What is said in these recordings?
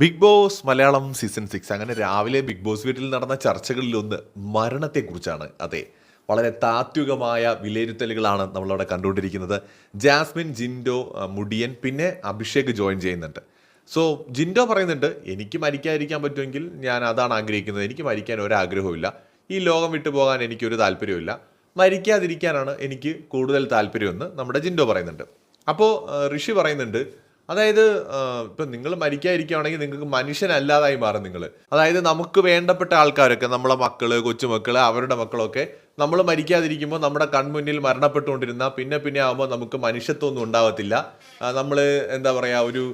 Bigg Boss Malayalam season six അങ്ങനെ രാവിലെ big boss വീട്ടിൽ നടന്ന ചർച്ചകളിലൊന്ന് മരണത്തെക്കുറിച്ചാണ്. അതെ വളരെ താത്വികമായ വിലയിരുത്തലുകളാണ് നമ്മളവിടെ കണ്ടുകൊണ്ടിരിക്കുന്നത്. ജാസ്മിൻ ജിൻഡോ മുടിയൻ പിന്നെ അഭിഷേക് ജോയിൻ ചെയ്യുന്നുണ്ട്. സോ ജിൻഡോ പറയുന്നുണ്ട് എനിക്ക് മരിക്കാതിരിക്കാൻ പറ്റുമെങ്കിൽ ഞാൻ അതാണ് ആഗ്രഹിക്കുന്നത്. എനിക്ക് മരിക്കാൻ ഒരാഗ്രഹവുമില്ല. ഈ ലോകം വിട്ടു പോകാൻ എനിക്കൊരു താല്പര്യമില്ല മരിക്കാതിരിക്കാനാണ് എനിക്ക് കൂടുതൽ താല്പര്യമെന്ന് നമ്മുടെ ജിൻഡോ പറയുന്നുണ്ട്. അപ്പോൾ ഋഷി പറയുന്നുണ്ട് അതായത് ഇപ്പം നിങ്ങൾ മരിക്കാതിരിക്കുകയാണെങ്കിൽ നിങ്ങൾക്ക് മനുഷ്യനല്ലാതായി മാറും നിങ്ങൾ. അതായത് നമുക്ക് വേണ്ടപ്പെട്ട ആൾക്കാരൊക്കെ നമ്മളെ മക്കൾ കൊച്ചുമക്കൾ അവരുടെ മക്കളൊക്കെ നമ്മൾ മരിക്കാതിരിക്കുമ്പോൾ നമ്മുടെ കൺമുന്നിൽ മരണപ്പെട്ടുകൊണ്ടിരുന്ന പിന്നെ പിന്നെ ആകുമ്പോൾ നമുക്ക് മനുഷ്യത്വമൊന്നും ഉണ്ടാവത്തില്ല. നമ്മൾ എന്താ പറയുക ഒരു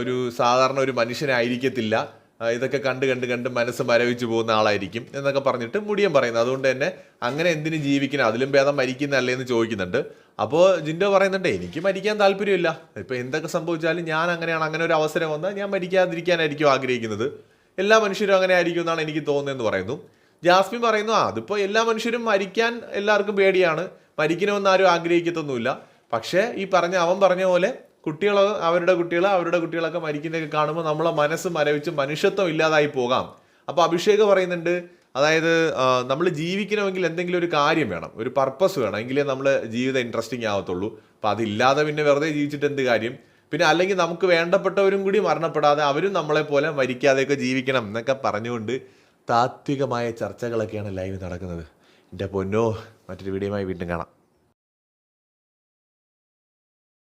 ഒരു സാധാരണ ഒരു മനുഷ്യനായിരിക്കത്തില്ല ഇതൊക്കെ കണ്ട് കണ്ട് കണ്ട് മനസ്സ് മരവിച്ചു പോകുന്ന ആളായിരിക്കും എന്നൊക്കെ പറഞ്ഞിട്ട് മുടിയൻ പറയുന്നത്. അതുകൊണ്ട് തന്നെ അങ്ങനെ എന്തിനു ജീവിക്കണം? അതിലും ഭേദം മരിക്കുന്നതല്ലേ എന്ന് ചോദിക്കുന്നുണ്ട്. അപ്പോൾ ജിൻഡോ പറയുന്നുണ്ട് എനിക്ക് മരിക്കാൻ താല്പര്യമില്ല. ഇപ്പം എന്തൊക്കെ സംഭവിച്ചാലും ഞാൻ അങ്ങനെയാണ്. അങ്ങനെ ഒരു അവസരം വന്നാൽ ഞാൻ മരിക്കാതിരിക്കാനായിരിക്കും ആഗ്രഹിക്കുന്നത്. എല്ലാ മനുഷ്യരും അങ്ങനെ ആയിരിക്കും എന്നാണ് എനിക്ക് തോന്നുന്നതെന്ന് പറയുന്നു. ജാസ്മിൻ പറയുന്നു ആ അതിപ്പോൾ എല്ലാ മനുഷ്യരും മരിക്കാൻ എല്ലാവർക്കും പേടിയാണ്. മരിക്കണമെന്ന് ആരും ആഗ്രഹിക്കത്തൊന്നുമില്ല. പക്ഷേ ഈ പറഞ്ഞ അവൻ പറഞ്ഞ പോലെ കുട്ടികൾ അവരുടെ കുട്ടികൾ അവരുടെ കുട്ടികളൊക്കെ മരിക്കുന്നതൊക്കെ കാണുമ്പോൾ നമ്മളെ മനസ്സ് മരവിച്ച് മനുഷ്യത്വം ഇല്ലാതായി പോകാം. അപ്പോൾ അഭിഷേക് പറയുന്നുണ്ട് അതായത് നമ്മൾ ജീവിക്കണമെങ്കിൽ എന്തെങ്കിലും ഒരു കാര്യം വേണം. ഒരു പർപ്പസ് വേണം. എങ്കിലേ നമ്മൾ ജീവിതം ഇൻട്രസ്റ്റിംഗ് ആവത്തുള്ളൂ. അപ്പോൾ അതില്ലാതെ പിന്നെ വെറുതെ ജീവിച്ചിട്ട് എന്ത് കാര്യം? പിന്നെ അല്ലെങ്കിൽ നമുക്ക് വേണ്ടപ്പെട്ടവരും കൂടി മരണപ്പെടാതെ അവരും നമ്മളെ പോലെ മരിക്കാതെയൊക്കെ ജീവിക്കണം എന്നൊക്കെ പറഞ്ഞുകൊണ്ട് താത്വികമായ ചർച്ചകളൊക്കെയാണ് ലൈവ് നടക്കുന്നത്. എന്റെ പൊന്നോ മറ്റൊരു വീഡിയോയുമായി വീണ്ടും കാണാം.